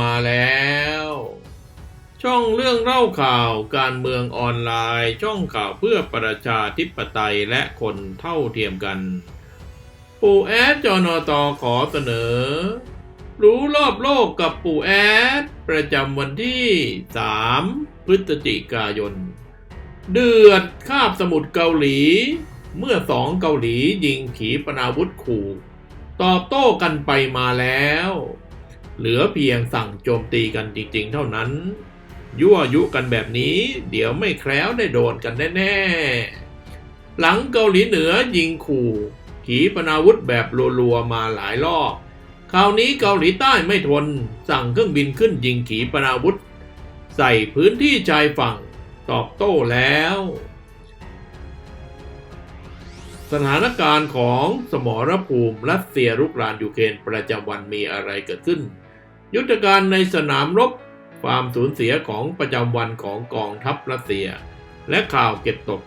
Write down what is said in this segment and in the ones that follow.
มาแล้ว ช่องเรื่องเล่าข่าวการเมืองออนไลน์ ช่องข่าวเพื่อประชาธิปไตยและคนเท่าเทียมกัน ปู่แอดจอนอตอขอเสนอ รู้รอบโลกกับปู่แอด ประจำวันที่ 3 พฤศจิกายน เดือดคาบสมุทรเกาหลี เมื่อสองเกาหลียิงขีปนาวุธขู่ ตอบโต้กันไปมาแล้ว เหลือเพียงสั่งโจมตีกันจริงๆ เท่านั้น ยั่วยุกันแบบนี้ เดี๋ยวไม่แคล้วได้โดนกันแน่ๆ หลังเกาหลีเหนือยิงขู่ขีปนาวุธแบบรัวๆมาหลายรอบ คราวนี้เกาหลีใต้ไม่ทน สั่งเครื่องบินขึ้นยิงขีปนาวุธ ใส่พื้นที่ชายฝั่งตอบโต้แล้ว สถานการณ์ของสมรภูมิรัสเซียรุกรานยูเครนประจำวันมีอะไรเกิดขึ้น ยุทธการในสนามรบ ความสูญเสียของประจำวันของกองทัพรัสเซีย และข่าวเก็บตก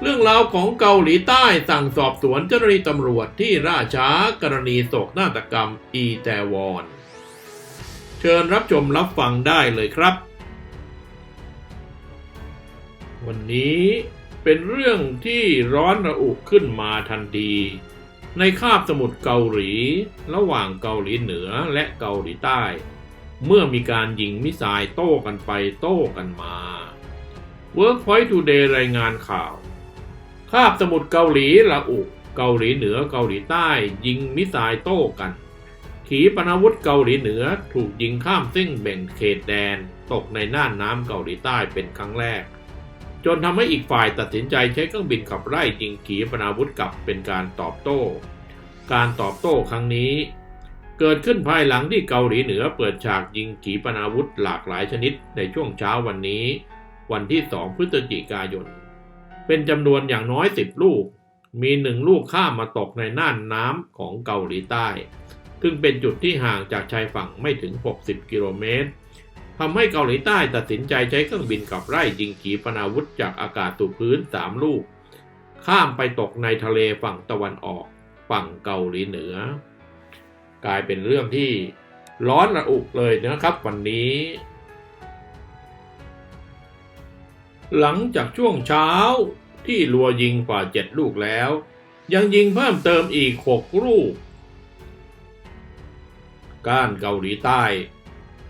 เรื่องราวของเกาหลีใต้สั่งสอบสวนเจ้าหน้าที่ตำรวจที่ราช้ากรณีโศกนาฏกรรมอีแตวอน เชิญรับชมรับฟังได้เลยครับ วันนี้เป็นเรื่องที่ร้อนระอุขึ้นมาทันที ในคาบสมุทรเกาหลี ระหว่างเกาหลีเหนือและเกาหลีใต้ เมื่อมีการยิงมิสไซล์โต้กันไปโต้กันมา Workpoint Today รายงานข่าว คาบสมุทรเกาหลีระอุเกาหลีเหนือเกาหลีใต้ ยิงมิสไซล์โต้กัน ขีปนาวุธเกาหลีเหนือถูกยิงข้ามเส้นแบ่งเขตแดน ตกในน่านน้ำเกาหลีใต้เป็นครั้งแรก จนทำให้อีกฝ่ายตัดสินใจใช้เครื่องบินขับไล่ยิงขีปนาวุธกลับเป็นการตอบโต้ การตอบโต้ครั้งนี้ เกิดขึ้นภายหลังที่เกาหลีเหนือเปิดฉากยิงขีปนาวุธหลากหลายชนิดในช่วงเช้าวันนี้ วันที่ 2 พฤศจิกายน เป็นจำนวนอย่างน้อย 10 ลูก มีหนึ่งลูกข้ามมาตกในน่านน้ำของเกาหลีใต้ ซึ่งเป็นจุดที่ห่างจากชายฝั่งไม่ถึง 60 กิโลเมตร ทำให้เกาหลีใต้ตัดสินใจใช้เครื่องบินขับไล่ยิงขีปนาวุธจากอากาศสู่พื้น 3 ลูก ข้ามไปตกในทะเลฝั่งตะวันออกฝั่งเกาหลีเหนือ กลายเป็นเรื่องที่ร้อนระอุเลยนะครับวันนี้ หลังจากช่วงเช้าที่รัวยิงกว่าเจ็ดลูกแล้ว ยังยิงเพิ่มเติมอีกหกลูกก้านเกาหลีใต้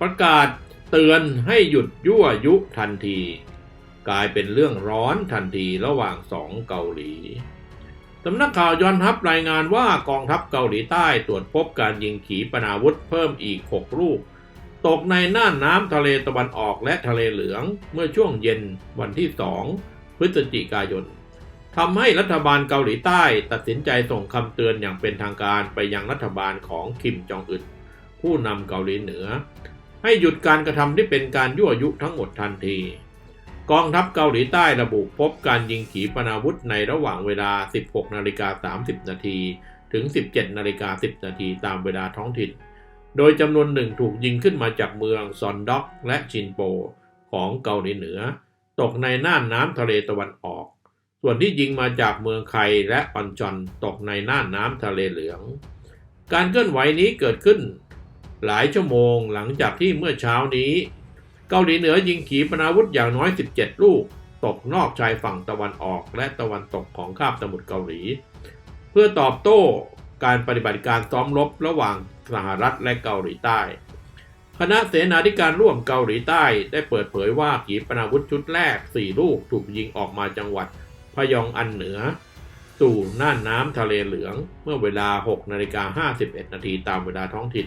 ประกาศ เตือนให้หยุดยั่วยุทันที กลายเป็นเรื่องร้อนทันทีระหว่างสองเกาหลีสำนักข่าวยอนทัพรายงานว่ากองทัพเกาหลีใต้ตรวจพบการยิงขีปนาวุธเพิ่มอีก 6 ลูก ตกในน่านน้ำทะเลตะวันออกและทะเลเหลืองเมื่อช่วงเย็นวันที่ 2 พฤศจิกายนทำให้รัฐบาลเกาหลีใต้ตัดสินใจส่งคำเตือนอย่างเป็นทางการไปยังรัฐบาลของคิมจองอึนผู้นำเกาหลีเหนือ ให้หยุดการกระทำที่เป็นการยั่วยุทั้งหมดทันที กองทัพเกาหลีใต้ระบุพบการยิงขีปนาวุธในระหว่างเวลา 16 นาฬิกา 30 นาทีถึง 17 นาฬิกา 10 นาทีตามเวลาท้องถิ่น โดยจำนวนหนึ่งถูกยิงขึ้นมาจากเมืองซอนด็อกและชินโปของเกาหลีเหนือ ตกในน่านน้ำทะเลตะวันออก ส่วนที่ยิงมาจากเมืองไคและออนจอนตกในน่านน้ำทะเลเหลือง การเคลื่อนไหวนี้เกิดขึ้น หลายชั่วโมงหลังจากที่เมื่อเช้านี้ เกาหลีเหนือยิงขีปนาวุธอย่างน้อย 17 ลูก ตกนอกชายฝั่งตะวันออกและตะวันตกของคาบสมุทรเกาหลี เพื่อตอบโต้การปฏิบัติการซ้อมรบระหว่างสหรัฐและเกาหลีใต้ คณะเสนาธิการร่วมเกาหลีใต้ได้เปิดเผยว่าขีปนาวุธชุดแรก 4 ลูกถูกยิงออกมาจังหวัดพยองอันเหนือสู่น่านน้ำทะเลเหลือง เมื่อเวลา 6 นาฬิกา 51 นาทีตามเวลาท้องถิ่น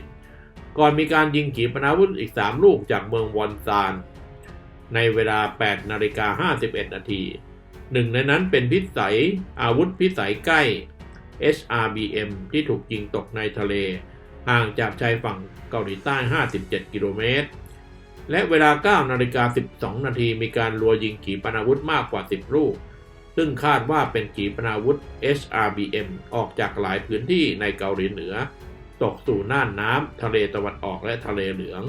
ก่อนมีการยิงขีปนาวุธอีก 3 ลูกจากเมืองวอนซาน ในเวลา 8 นาฬิกา 51 นาทีหนึ่งในนั้นเป็นพิสัยอาวุธพิสัยใกล้ HRBM ที่ถูกยิงตกในทะเล ห่างจากชายฝั่งเกาหลีใต้ 57 กิโลเมตร และเวลา 9 นาฬิกา 12 นาทีมีการรัวยิงขีปนาวุธมากกว่า 10 ลูก ซึ่งคาดว่าเป็นขีปนาวุธ HRBM ออกจากหลายพื้นที่ในเกาหลีเหนือ ตกสู่น่านน้ำทะเลตะวันออกและทะเลเหลือง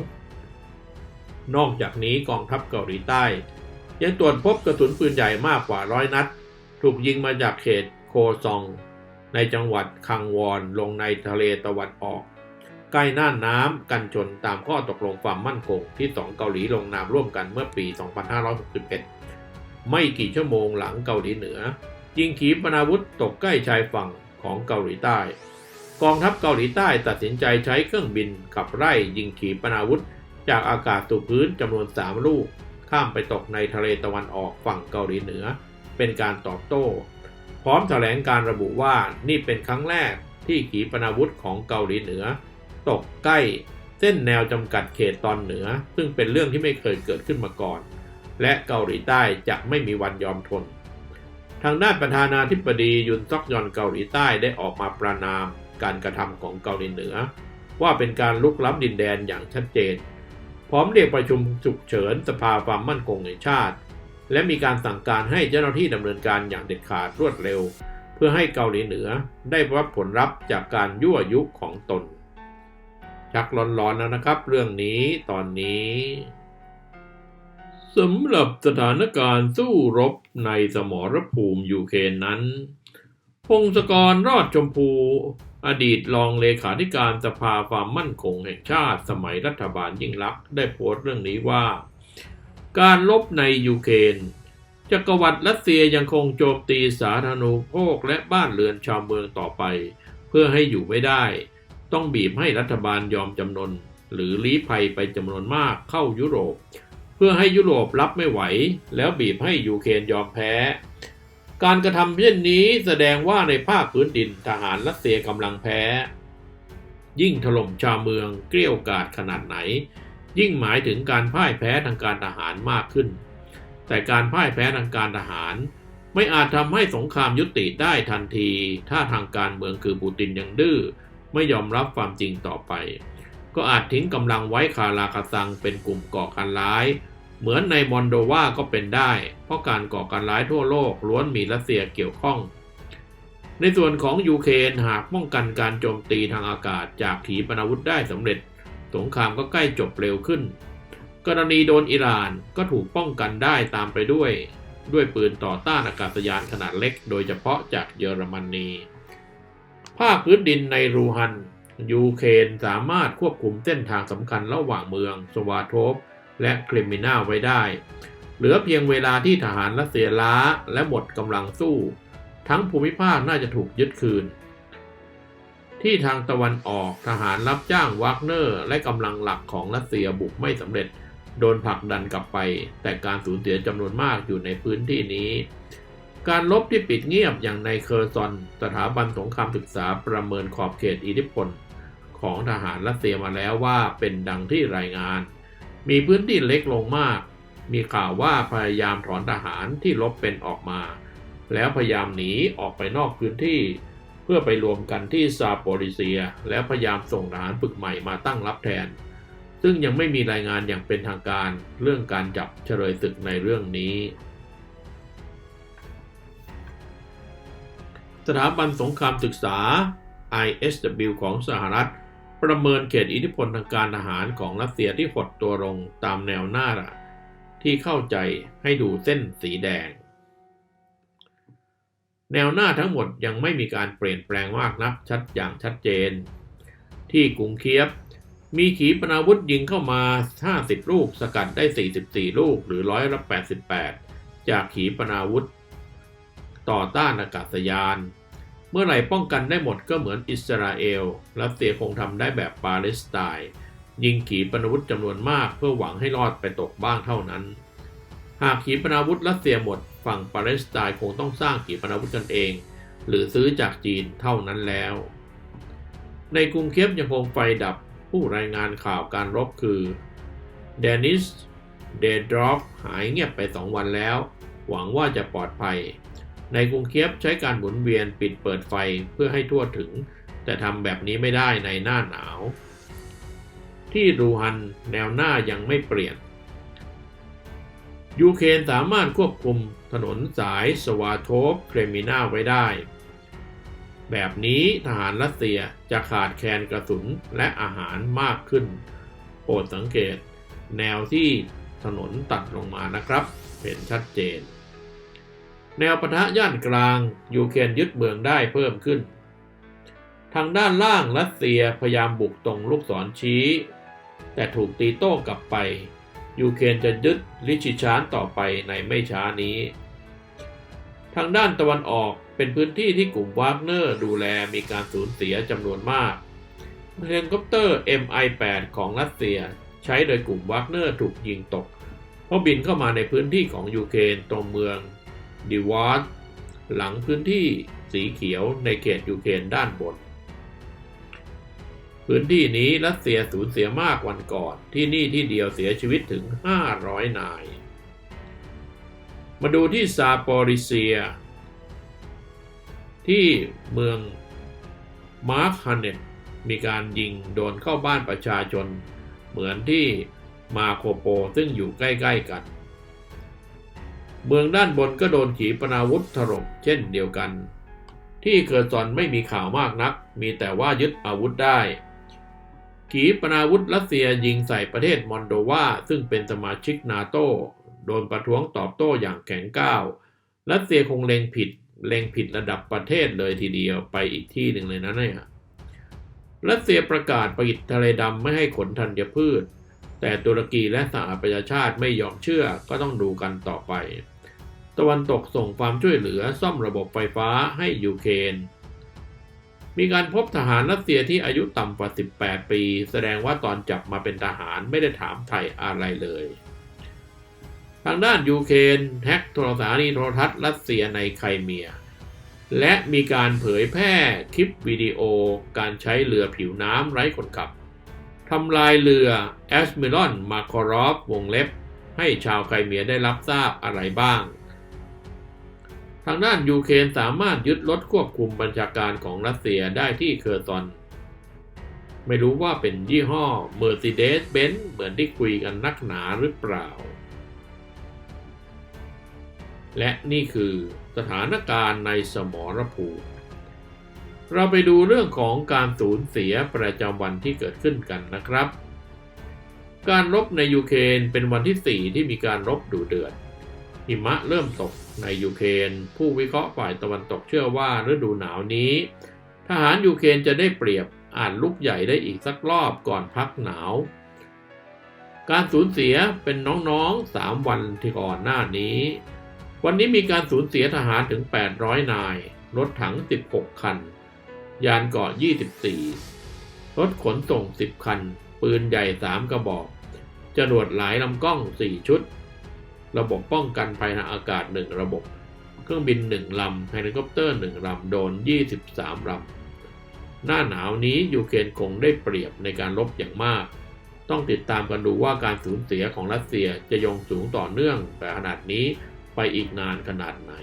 นอกจากนี้กองทัพเกาหลีใต้ ยังตรวจพบกระสุนปืนใหญ่มากกว่าร้อยนัด ถูกยิงมาจากเขตโคซอง ในจังหวัดคังวอนลงในทะเลตะวันออก ใกล้น่านน้ำกันชนตามข้อตกลงความมั่นคงที่สองเกาหลีลงนามร่วมกันเมื่อปี 2561 ไม่กี่ชั่วโมงหลังเกาหลีเหนือยิงขีปนาวุธตกใกล้ชายฝั่งของเกาหลีใต้ กองทัพเกาหลีใต้ตัดสินใจใช้เครื่องบินขับไล่ยิงขีปนาวุธ จากอากาศสู่พื้นจำนวน 3 ลูก ข้ามไปตกในทะเลตะวันออกฝั่งเกาหลีเหนือ เป็นการตอบโต้ พร้อมแถลงการระบุว่านี่เป็นครั้งแรกที่ขีปนาวุธของเกาหลีเหนือ ตกใกล้เส้นแนวจำกัดเขตตอนเหนือ ซึ่งเป็นเรื่องที่ไม่เคยเกิดขึ้นมาก่อน และเกาหลีใต้จะไม่มีวันยอมทน ทางด้านประธานาธิบดียุนซอกยอนเกาหลีใต้ได้ออกมาประนาม การกระทำของเกาหลีเหนือ ว่าเป็นการลุกล้ำดินแดนอย่างชัดเจน พร้อมเรียกประชุมฉุกเฉินสภาความมั่นคงแห่งชาติ และมีการสั่งการให้เจ้าหน้าที่ดำเนินการอย่างเด็ดขาดรวดเร็ว เพื่อให้เกาหลีเหนือได้รับผลลัพธ์จากการยั่วยุของตน ชักร้อนๆแล้วนะครับ เรื่องนี้ตอนนี้สำหรับสถานการณ์สู้รบในสมรภูมิยูเครนนั้น พงศกรรอดชมพู อดีตรองเลขาธิการสภาความมั่นคงแห่งชาติสมัยรัฐบาลยิ่งลักษณ์ได้โพสต์เรื่องนี้ว่า การลบในยูเครนจักรวรรดิรัสเซียยังคงโจมตีสาธารณูปโภคและบ้านเรือนชาวเมืองต่อไป เพื่อให้อยู่ไม่ได้ ต้องบีบให้รัฐบาลยอมจำนน หรือลี้ภัยไปจำนวนมากเข้ายุโรป เพื่อให้ยุโรปรับไม่ไหว แล้วบีบให้ยูเครนยอมแพ้ การกระทำเช่นนี้แสดงว่าในภาคพื้นดินทหารรัสเซียกำลังแพ้ ยิ่งถล่มชาวเมืองเกลี้ยวกาดขนาดไหน ยิ่งหมายถึงการพ่ายแพ้ทางการทหารมากขึ้น แต่การพ่ายแพ้ทางการทหารไม่อาจทำให้สงครามยุติได้ทันที ถ้าทางการเมืองคือปูตินยังดื้อไม่ยอมรับความจริงต่อไป ก็อาจทิ้งกำลังไว้คาราคาซังเป็นกลุ่มก่อการร้าย เหมือนในมอนโดวาก็เป็นได้ เพราะการก่อการร้ายทั่วโลกล้วนมีรัสเซียเกี่ยวข้อง ในส่วนของยูเครนหากป้องกันการโจมตีทางอากาศจากขีปนาวุธได้สำเร็จ สงครามก็ใกล้จบเร็วขึ้น กรณีโดนอิหร่านก็ถูกป้องกันได้ตามไปด้วย ด้วยปืนต่อต้านอากาศยานขนาดเล็ก โดยเฉพาะจากเยอรมนีภาคพื้นดินในรูฮันยูเครนสามารถควบคุมเส้นทางสำคัญระหว่างเมืองสวาโทฟ และคริมินาไว้ได้ เหลือเพียงเวลาที่ทหารรัสเซียล้าและหมดกำลังสู้ ทั้งภูมิภาคน่าจะถูกยึดคืน ที่ทางตะวันออกทหารรับจ้างวากเนอร์ และกำลังหลักของรัสเซียบุกไม่สำเร็จ โดนผลักดันกลับไป แต่การสูญเสียจำนวนมากอยู่ในพื้นที่นี้การลบที่ปิดเงียบอย่างในเคอร์ซอน สถาบันสงครามศึกษาประเมินขอบเขตอิทธิพล ของทหารรัสเซียมาแล้วว่าเป็นดังที่รายงาน มีพื้นที่เล็กลงมาก มีข่าวว่าพยายามถอนทหารที่ลบเป็นออกมา แล้วพยายามหนีออกไปนอกพื้นที่ เพื่อไปรวมกันที่ซาโปริเซีย แล้วพยายามส่งทหารฝึกใหม่มาตั้งรับแทน ซึ่งยังไม่มีรายงานอย่างเป็นทางการเรื่องการจับเฉลยศึกในเรื่องนี้สถาบันสงครามศึกษา ISW ของสหรัฐ ประเมินเขตอิทธิพลทางการทหารของรัสเซียที่หดตัวลงตามแนวหน้าที่เข้าใจให้ดูเส้นสีแดง แนวหน้าทั้งหมดยังไม่มีการเปลี่ยนแปลงมากนักชัดอย่างชัดเจน ที่กรุงเคียบ มีขีปนาวุธยิงเข้ามา 50 ลูกสกัดได้ 44 ลูกหรือร้อยละ88 จากขีปนาวุธ ต่อต้านอากาศยาน เมื่อไหร่ป้องกันได้หมดก็เหมือนอิสราเอลรัสเซียคงทำได้แบบปาเลสไตน์ยิงขีปนาวุธจำนวนมากเพื่อหวังให้รอดไปตกบ้างเท่านั้น หากขีปนาวุธรัสเซียหมดฝั่งปาเลสไตน์คงต้องสร้างขีปนาวุธกันเอง หรือซื้อจากจีนเท่านั้นแล้ว ในกรุงเคียบยังคงไฟดับผู้รายงานข่าวการรบคือเดนิสเดดรอฟหายเงียบไปสองวันแล้ว หวังว่าจะปลอดภัย ในกรุงเคียบใช้การหมุนเวียนปิดเปิดไฟเพื่อให้ทั่วถึง แต่ทำแบบนี้ไม่ได้ในหน้าหนาว ที่รูฮันแนวหน้ายังไม่เปลี่ยน ยูเครนสามารถควบคุมถนนสายสวาโทฟเครมินาไว้ได้ แบบนี้ทหารรัสเซียจะขาดแคลนกระสุนและอาหารมากขึ้น โปรดสังเกต แนวที่ถนนตัดลงมานะครับ เห็นชัดเจน แนวปะทะย่านกลางยูเครนยึดเมืองได้เพิ่มขึ้น ทางด้านล่างรัสเซียพยายามบุกตรงลูกศรชี้ แต่ถูกตีโต้กลับไป ยูเครนจะยึดลิชิชานต่อไปในไม่ช้านี้ ทางด้านตะวันออกเป็นพื้นที่ที่กลุ่มวากเนอร์ดูแลมีการสูญเสียจำนวนมากเฮลิคอปเตอร์ MI-8 ของรัสเซียใช้โดยกลุ่มวากเนอร์ถูกยิงตก เพราะบินเข้ามาในพื้นที่ของยูเครนตรงเมือง ดิวอสหลังพื้นที่สีเขียวในเขตยูเครนด้านบน พื้นที่นี้รัสเซียสูญเสียมากวันก่อนที่นี่ที่เดียวเสียชีวิตถึง 500 นาย มาดูที่ซาปอริเซีย ที่เมืองมาร์คฮันเนตมีการยิงโดนเข้าบ้านประชาชน เหมือนที่มาโคโปซึ่งอยู่ใกล้ ๆ กัน เมืองด้านบนก็โดนขีปนาวุธถล่มเช่นเดียวกัน ที่เกิดซอนไม่มีข่าวมากนัก มีแต่ว่ายึดอาวุธได้ ขีปนาวุธรัสเซียยิงใส่ประเทศมอนโดวาซึ่งเป็นสมาชิกนาโตโดนประท้วงตอบโต้อย่างแข็งก้าว รัสเซียคงเล็งผิด เล็งผิดระดับประเทศเลยทีเดียวไปอีกที่หนึ่งเลยนะเนี่ยรัสเซียประกาศปิดทะเลดำไม่ให้ขนธัญพืช แต่ตุรกีและสหประชาชาติไม่ยอมเชื่อก็ต้องดูกันต่อไป ตะวันตกส่งความช่วยเหลือซ่อมระบบไฟฟ้าให้ยูเครน มีการพบทหารรัสเซียที่อายุต่ำกว่า 18 ปี แสดงว่าตอนจับมาเป็นทหารไม่ได้ถามไทยอะไรเลย ทางด้านยูเครนแฮกโทรสารนีโทรทัศน์รัสเซียในไครเมีย และมีการเผยแพร่คลิปวิดีโอ การใช้เรือผิวน้ำไร้คนขับทำลายเรือแอสมิรอนมาคอรอฟวงเล็บ ให้ชาวไครเมียได้รับทราบอะไรบ้าง ทางด้านยูเครนสามารถยึดรถควบคุมบัญชาการของรัสเซียได้ที่เคอร์ซอน ไม่รู้ว่าเป็นยี่ห้อ Mercedes-Benz เหมือนที่คุยกันนักหนาหรือเปล่า และนี่คือสถานการณ์ในสมรภูมิเราไปดูเรื่องของการสูญเสียประจำวันที่เกิดขึ้นกันนะครับ การรบในยูเครนเป็นวันที่ 4 ที่มีการรบดูเดือด หิมะเริ่มตกในยูเครนผู้วิเคราะห์ฝ่ายตะวันตกเชื่อว่าฤดูหนาวนี้ ทหารยูเครนจะได้เปรียบอ่านลุกใหญ่ได้อีกสักรอบก่อนพักหนาว การสูญเสียเป็นน้องๆ 3 วันที่ก่อนหน้านี้ วันนี้มีการสูญเสียทหารถึง 800 นาย รถถัง 16 คัน ยานเกาะ 24 รถขนส่ง 10 คัน ปืนใหญ่ 3 กระบอกจรวดหลายลำกล้อง 4 ชุด ระบบป้องกันภัยทางอากาศ 1 ระบบ เครื่องบิน 1 ลำ เฮลิคอปเตอร์ 1 ลำ โดน 23 ลำ หน้าหนาวนี้ยูเครนคงได้เปรียบในการรบอย่างมาก ต้องติดตามกันดูว่าการสูญเสียของรัสเซียจะยงสูงต่อเนื่องแต่ขนาดนี้ไปอีกนานขนาดไหน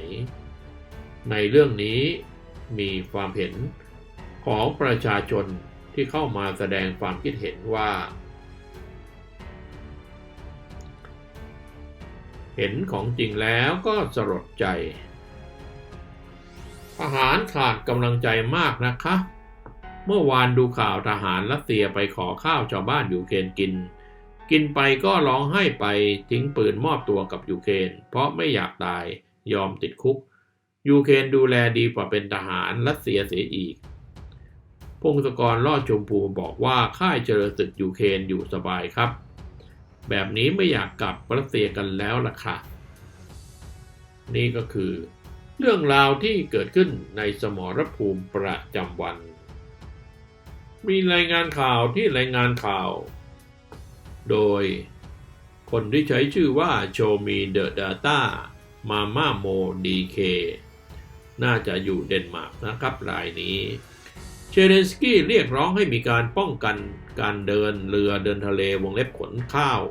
ในเรื่องนี้มีความเห็นของประชาชนที่เข้ามาแสดงความคิดเห็นว่า เห็นของจริงแล้วก็สลดใจ ทหารขาดกำลังใจมากนะคะ เมื่อวานดูข่าวทหารรัสเซียไปขอข้าวชาวบ้านยูเครนกิน กินไปก็ร้องไห้ไปทิ้งปืนมอบตัวกับยูเครนเพราะไม่อยากตายยอมติดคุกยูเครนดูแลดีกว่าเป็นทหารรัสเซียเสียอีก พงศกรลอดชมพูบอกว่าค่ายเจริญศึกยูเครนอยู่สบายครับ แบบนี้ไม่อยากกลับรัสเซียกันแล้วล่ะค่ะ นี่ก็คือ เรื่องราวที่เกิดขึ้นในสมรภูมิประจำวัน มีรายงานข่าวที่รายงานข่าว โดยคนที่ใช้ชื่อว่าโชมีเดอะดาต้ามาม่าโมดีเคน่าจะอยู่เดนมาร์กนะครับรายนี้ เชเลนสกี้เรียกร้องให้มีการป้องกันการเดินเรือเดินทะเลวงเล็บขนข้าว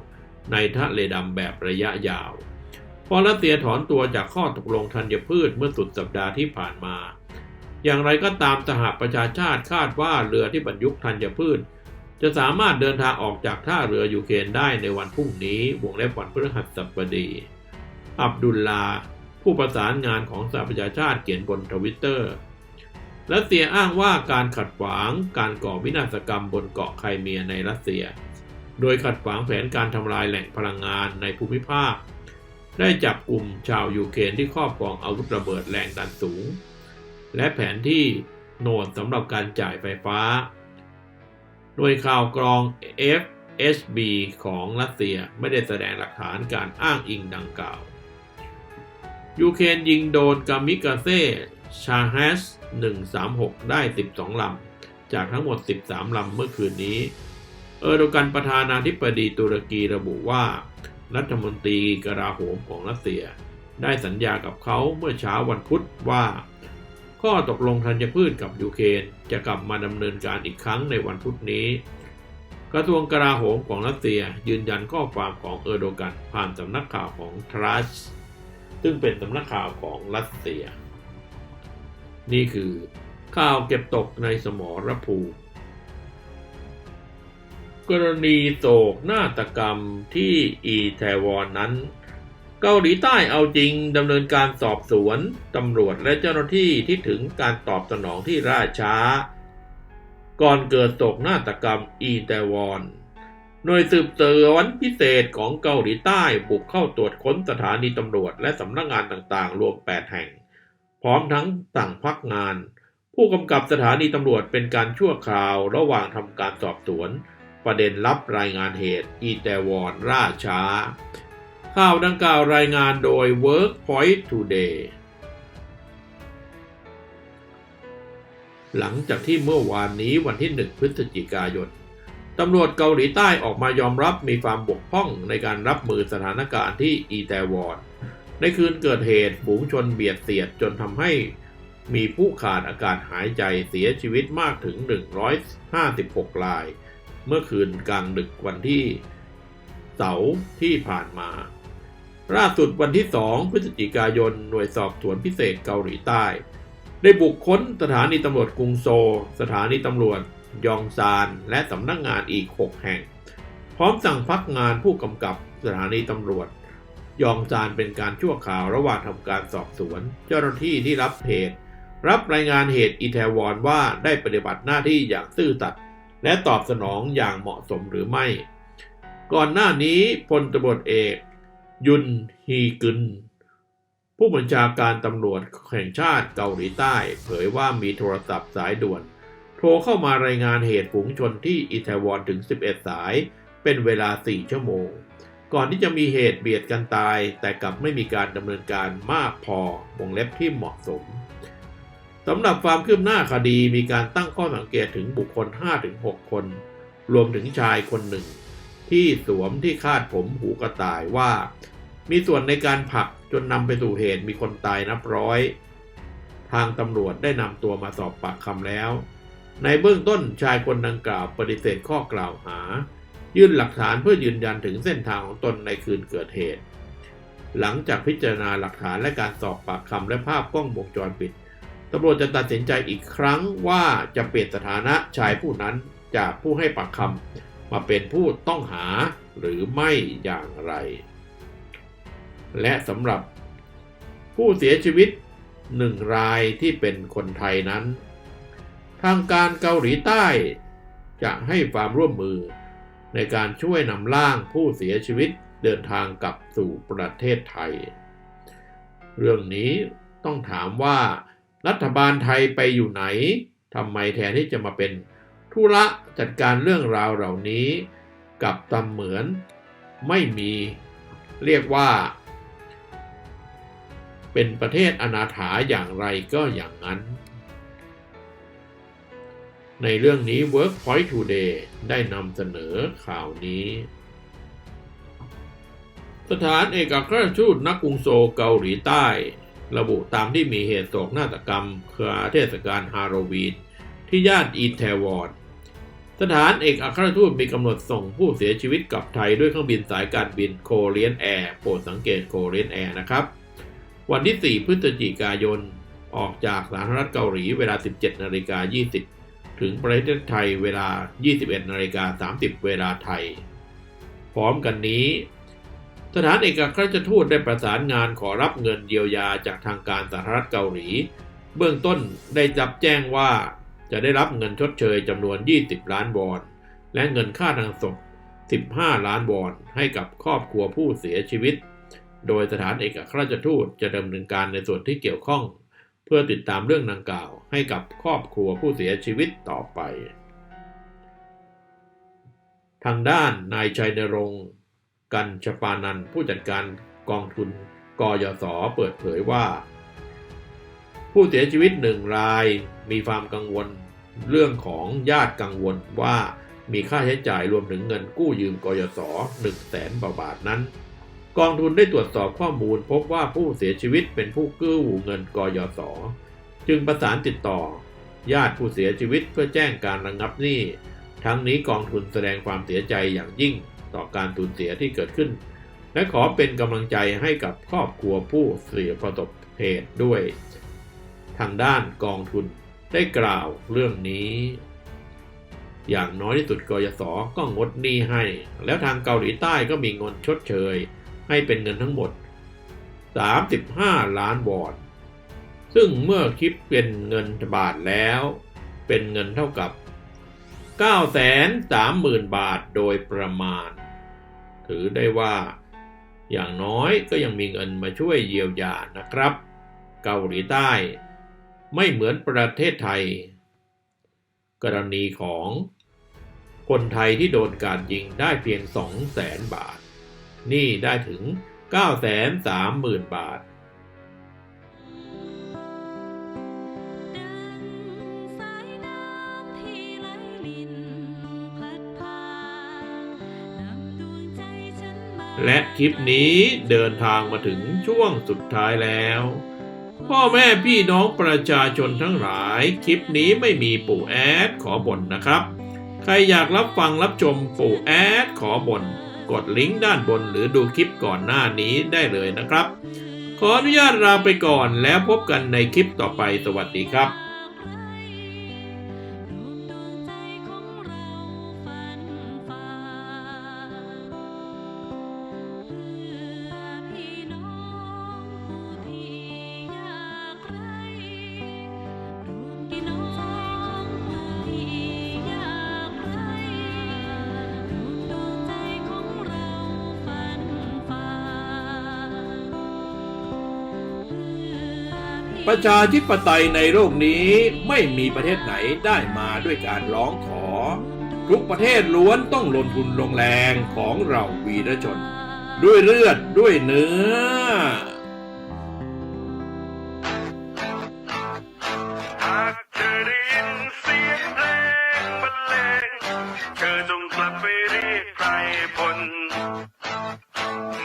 ในทะเลดำแบบระยะยาว พอรัสเซียถอนตัวจากข้อตกลงธัญพืชเมื่อสุดสัปดาห์ที่ผ่านมา อย่างไรก็ตามสหประชาชาติคาดว่าเรือที่บรรทุกธัญพืช จะสามารถเดินทางออกจากท่าเรือยูเครนได้ในวันพรุ่งนี้วงเล็บวันพฤหัสบดีอับดุลลา ผู้ประสานงานของสหประชาชาติเขียนบนทวิตเตอร์ รัสเซียอ้างว่าการขัดขวางการก่อวินาศกรรมบนเกาะไครเมียในรัสเซีย โดยขัดขวางแผนการทำลายแหล่งพลังงานในภูมิภาค ได้จับกลุ่มชาวยูเครนที่ครอบครองอาวุธระเบิดแรงดันสูง และแผนที่โนดสำหรับการจ่ายไฟฟ้า โดยข่าวกรอง FSB ของรัสเซียไม่ได้แสดงหลักฐานการอ้างอิงดังกล่าวยูเครนยิงโดนกามิกาเซ่ชาฮัส 136 ได้ 12 ลำ จากทั้งหมด 13 ลำเมื่อคืนนี้ เออร์โดกันประธานาธิบดีตุรกีระบุว่า รัฐมนตรีกราโหมของรัสเซีย ได้สัญญากับเขาเมื่อเช้าวันพุธว่า ข้อตกลงธัญพืชกับยูเครนจะกลับมาดำเนินการอีกครั้งในวันพุธนี้ กระทรวงกลาโหมของรัสเซียยืนยันข้อความของเออร์โดกันผ่านสำนักข่าวของทรัสซึ่งเป็นสำนักข่าวของรัสเซีย นี่คือข่าวเก็บตกในสมรภูมิกรณีโศกนาฏกรรมที่อีแทวอนนั้น เกาหลีใต้เอาจริงดำเนินการสอบสวนตำรวจและเจ้าหน้าที่ที่ถึงการตอบสนองที่ล่าช้า ก่อนเกิดโศกนาฏกรรมอีแทวอนหน่วยสืบสวนพิเศษของเกาหลีใต้บุกเข้าตรวจค้นสถานีตำรวจและสำนักงานต่างๆ รวม 8 แห่ง พร้อมทั้งสั่งพักงาน ผู้กำกับสถานีตำรวจเป็นการชั่วคราวระหว่างทำการสอบสวน ประเด็นรับรายงานเหตุ อีแตวอนล่าช้า ข่าวดังกล่าวรายงานโดย Workpoint Today หลังจากที่เมื่อวานนี้วันที่ 1 พฤศจิกายนตำรวจเกาหลีใต้ออกมายอมรับมีความบกพร่องในการรับมือสถานการณ์ที่อีแตวอน ในคืนเกิดเหตุฝูงชนเบียดเสียดจนทำให้มีผู้ขาดอากาศหายใจเสียชีวิตมากถึง 156 ราย เมื่อคืนกลางดึกวันที่เสาร์ที่ผ่านมา ล่าสุดวันที่ 2 พฤศจิกายน หน่วยสอบสวนพิเศษเกาหลีใต้ ได้บุกค้นสถานีตำรวจกรุงโซ สถานีตำรวจยองซาน และสำนักงงานอีก 6 แห่ง พร้อมสั่งพักงานผู้กำกับสถานีตำรวจ ยองซานเป็นการชั่วคราวระหว่างทำการสอบสวน เจ้าหน้าที่ที่รับเหตุรับรายงานเหตุอีแทวอนว่าได้ปฏิบัติหน้าที่อย่างซื่อสัตย์และตอบสนองอย่างเหมาะสมหรือไม่ ก่อนหน้านี้พลตำรวจเอก ยุนฮีกึน ผู้บัญชาการตำรวจแห่งชาติเกาหลีใต้ เผยว่ามีโทรศัพท์สายด่วน โทรเข้ามารายงานเหตุฝูงชนที่อิตาลีถึง 11 สาย เป็นเวลา 4 ชั่วโมง ก่อนที่จะมีเหตุเบียดกันตาย แต่กลับไม่มีการดำเนินการมากพอวงเล็บที่เหมาะสมสำหรับความคืบหน้าคดีมีการตั้งข้อสังเกตถึงบุคคล 5-6 คน รวมถึงชายคนหนึ่ง ที่สวมที่คาดผมหูกระต่ายว่า มีส่วนในการผลักจนนำไปสู่เหตุมีคนตายนับร้อย ทางตำรวจได้นำตัวมาสอบปากคำแล้ว ในเบื้องต้นชายคนดังกล่าวปฏิเสธข้อกล่าวหา ยื่นหลักฐานเพื่อยืนยันถึงเส้นทางของตนในคืนเกิดเหตุ หลังจากพิจารณาหลักฐานและการสอบปากคำและภาพกล้องวงจรปิดตำรวจจะตัดสินใจอีกครั้งว่าจะเปลี่ยนสถานะชายผู้นั้นจากผู้ให้ปากคำมาเป็นผู้ต้องหาหรือไม่อย่างไร และสำหรับผู้เสียชีวิตหนึ่งรายที่เป็นคนไทยนั้น ทางการเกาหลีใต้จะให้ความร่วมมือ ในการช่วยนำร่างผู้เสียชีวิตเดินทางกลับสู่ประเทศไทย เรื่องนี้ต้องถามว่า รัฐบาลไทยไปอยู่ไหนทำไมแทนที่จะมาเป็นธุระจัดการเรื่องราวเหล่านี้ กับตำเหมือนไม่มีเรียกว่า เป็นประเทศอนาถาอย่างไรก็อย่างนั้น ในเรื่องนี้ Workpoint Today ได้นำเสนอข่าวนี้ สถานเอกอัครราชทูตนักกรุงโซเกาหลีใต้ ระบุตามที่มีเหตุโศกนาฏกรรมเครือเทศกาลฮาโลวีน ที่ย่านอีแทวอนสถานเอกอัครราชทูตมีกำหนดส่งผู้เสียชีวิตกลับไทยด้วยเครื่องบินสายการบินโคเรียนแอร์โปรดสังเกตโคเรียนแอร์นะครับ วันที่ 4 พฤศจิกายน ออกจากสาธารณรัฐเกาหลีเวลา 17นาฬิกา20 ถึงประเทศไทยเวลา 21นาฬิกา30 เวลาไทย พร้อมกันนี้ สถานเอกอัครราชทูตได้ประสานงานขอรับเงินเยียวยาจากทางการสาธารณรัฐเกาหลี เบื้องต้นได้จับแจ้งว่าจะได้รับเงินชดเชยจำนวน 20 ล้านวอน และเงินค่าทางศพ 15 ล้านวอนให้กับครอบครัวผู้เสียชีวิต โดยสถานเอกอัครราชทูตจะดำเนินการในส่วนที่เกี่ยวข้อง เพื่อติดตามเรื่องดังกล่าว ให้กับครอบครัวผู้เสียชีวิตต่อไป ทางด้านนายชัยนรงค์กันชปานันผู้จัดการกองทุนกยศเปิดเผยว่า ผู้เสียชีวิตหนึ่งรายมีความกังวลเรื่องของญาติกังวลว่ามีค่าใช้จ่ายรวมถึงเงินกู้ยืมกยศ1 0 0 0 0แสนบาทนั้น กองทุนได้ตรวจสอบข้อมูลพบว่าผู้เสียชีวิตเป็นผู้กู้เงินกยศจึงประสานติดต่อ ญาติผู้เสียชีวิตเพื่อแจ้งการระงงับหนี้ ทั้งนี้กองทุนแสดงความเสียใจอย่างยิ่งต่อการสูญเสียที่เกิดขึ้น และขอเป็นกำลังใจให้กับครอบครัวผู้เสียประสบเหตุด้วย ทางด้านกองทุนได้กล่าวเรื่องนี้ อย่างน้อยที่สุดกยศก็งดหนี้ให้ แล้วทางเกาหลีใต้ก็มีเงินชดเชย ให้เป็นเงินทั้งหมด 35 ล้านวอน ซึ่งเมื่อคิดเป็นเงินบาทแล้ว เป็นเงินเท่ากับ 930,000 บาทโดยประมาณ ถือได้ว่า อย่างน้อยก็ยังมีเงินมาช่วยเยียวยานะครับ เกาหลีใต้ไม่เหมือนประเทศไทย กรณีของคนไทยที่โดนการยิงได้เพียง 200,000บาทนี่ได้ถึง930,000บาท สายน้ำที่ไดพานำดวงใจฉันมาและคลิปนี้เดินทางมาถึงช่วงสุดท้ายแล้ว พ่อแม่พี่น้องประชาชนทั้งหลาย คลิปนี้ไม่มีปู่แอดขอบ่นนะครับ ใครอยากรับฟังรับชมปู่แอดขอบ่น กดลิงก์ด้านบนหรือดูคลิปก่อนหน้านี้ได้เลยนะครับ ขออนุญาตลาไปก่อนแล้วพบกันในคลิปต่อไปสวัสดีครับ ประชาธิปไตยในโลกนี้ไม่มีประเทศไหนได้มาด้วยการร้องขอ ทุกประเทศล้วนต้องลงทุนลงแรงของเราวีรชน ด้วยเลือดด้วยเนื้อ เธอจงกลับไปเรียกใครพล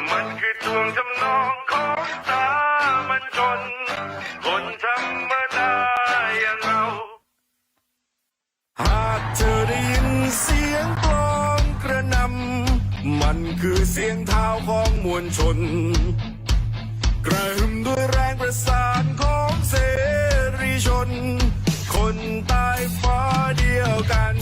มันคือทวงทำนองของ มัญชนคนธรรมดาอย่างเรา หากเธอได้ยินเสียงกลองกระนำมันคือเสียงเท้าของมวลชน กระหึ่มด้วยแรงประสานของเสรีชน คนใต้ฟ้าเดียวกัน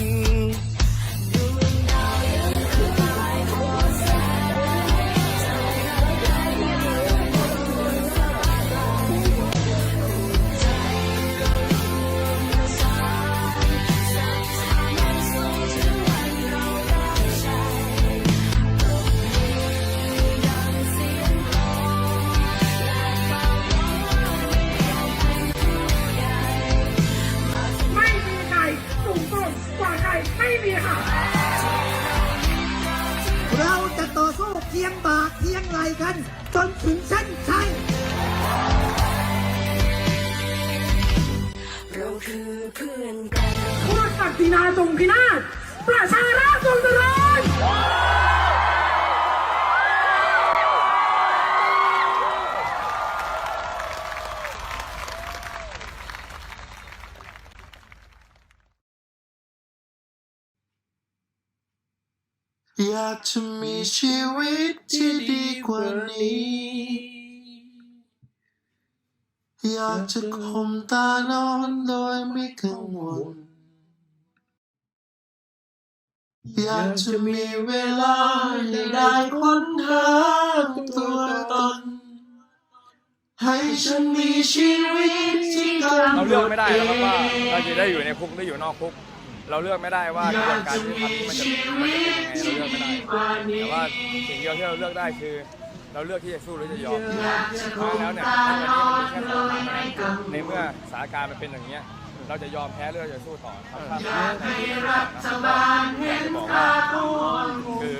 กัน จนถึงเส้นชัยเราคือเพื่อนกันพูดศักดินาจงพินาศประชาราษฎร์จงเจริญ อยากจะมีชีวิตที่ดีกว่านี้ อยากจะข่มตานอนโดยไม่กังวล อยากจะมีเวลาให้ได้ค้นหาตัวตน ให้ฉันมีชีวิตที่กำหนเราเลือกดไม่ได้เอหรอกครับว่าเรางจะได้อยู่ในคุกหรืออยู่นอกคุก เราเลือกไม่ได้ว่ากระบวนการยุติธรรมที่มันจะมันจะเป็นยังไงเราเลือกไม่ได้แต่ว่าสิ่งเดียวที่เราเลือกได้คือ เราเลือกที่จะสู้หรือจะยอมเพราะฉะนั้นแล้วเนี่ยในวันนี้มันมีแค่สองทางนะครับในเมื่อสถานการณ์มันเป็นอย่างเงี้ยเราจะยอมแพ้หรือเราจะสู้ต่อครับถ้าอยากให้รัฐบาลเห็นค่าคือ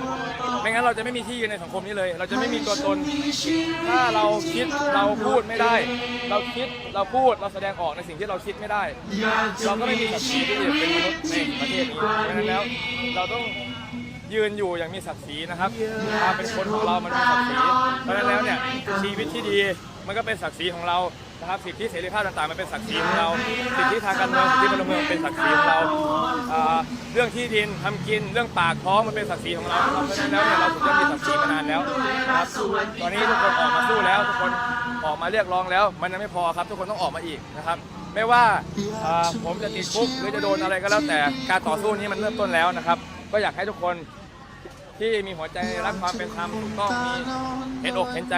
ไม่งั้นเราจะไม่มีที่ยืนในสังคมนี้เลย เราจะไม่มีตัวตน ถ้าเราคิดเราพูดไม่ได้ เราคิดเราพูดเราแสดงออกในสิ่งที่เราคิดไม่ได้ เราก็ไม่มีศักดิ์ศรีที่จะเป็นมนุษย์ในประเทศนี้เพราะฉะนั้นแล้วเราต้องยืนอยู่อย่างมีศักดิ์ศรีนะครับความเป็นคนของเรามันมีศักดิ์ศรีเพราะฉะนั้นแล้วเนี่ยชีวิตที่ดี มันก็เป็นศักดิ์ศรีของเรานะครับสิทธิเสรีภาพต่างๆมันเป็นศักดิ์ศรีของเราสิทธิทางการเมืองสิทธิพลเมืองเป็นศักดิ์ศรีของเราเรื่องที่ดินทำกินเรื่องปากท้องมันเป็นศักดิ์ศรีของเราเพราะฉะนั้นแล้วเนี่ยเราถึงจะมีศักดิ์ศรีมานานแล้วนะครับตอนนี้ทุกคนออกมาสู้แล้วทุกคนออกมาเรียกร้องแล้ว มันยังไม่พอครับ ทุกคนต้องออกมาอีกนะครับไม่ว่าผมจะติดคุกหรือจะโดนอะไรก็แล้วแต่การต่อสู้นี้มันเริ่มต้นแล้วนะครับ ก็อยากให้ทุกคนที่มีหัวใจรักความเป็นธรรมถูกต้องมีเห็นอกเห็นใจ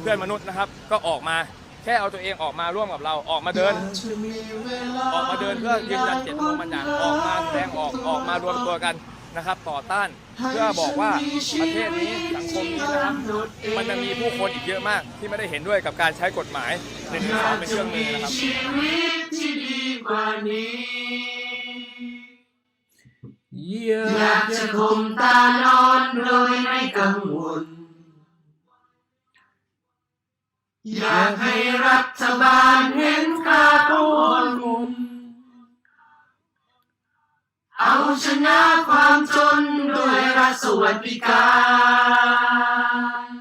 เพื่อนมนุษย์นะครับ ก็ออกมาแค่เอาตัวเองออกมาร่วมกับเราออกมาเดิน ออกมาเดินเพื่อยืนยันเจตจำนงบางอย่างออกมาแสดงออกออกมารวมตัวกันนะครับ ต่อต้านเพื่อบอกว่าประเทศนี้สังคมนี้นะครับมันจะมีผู้คนอีกเยอะมาก ที่ไม่ได้เห็นด้วยกับการใช้กฎหมายหนึ่งสองเป็นเครื่องมือนะครับอยากจะข่มตานอนโดยไม่กังวล อยากให้รัฐบาลเห็นค่าคนเอาชนะความจนด้วยรัฐสวัสดิการ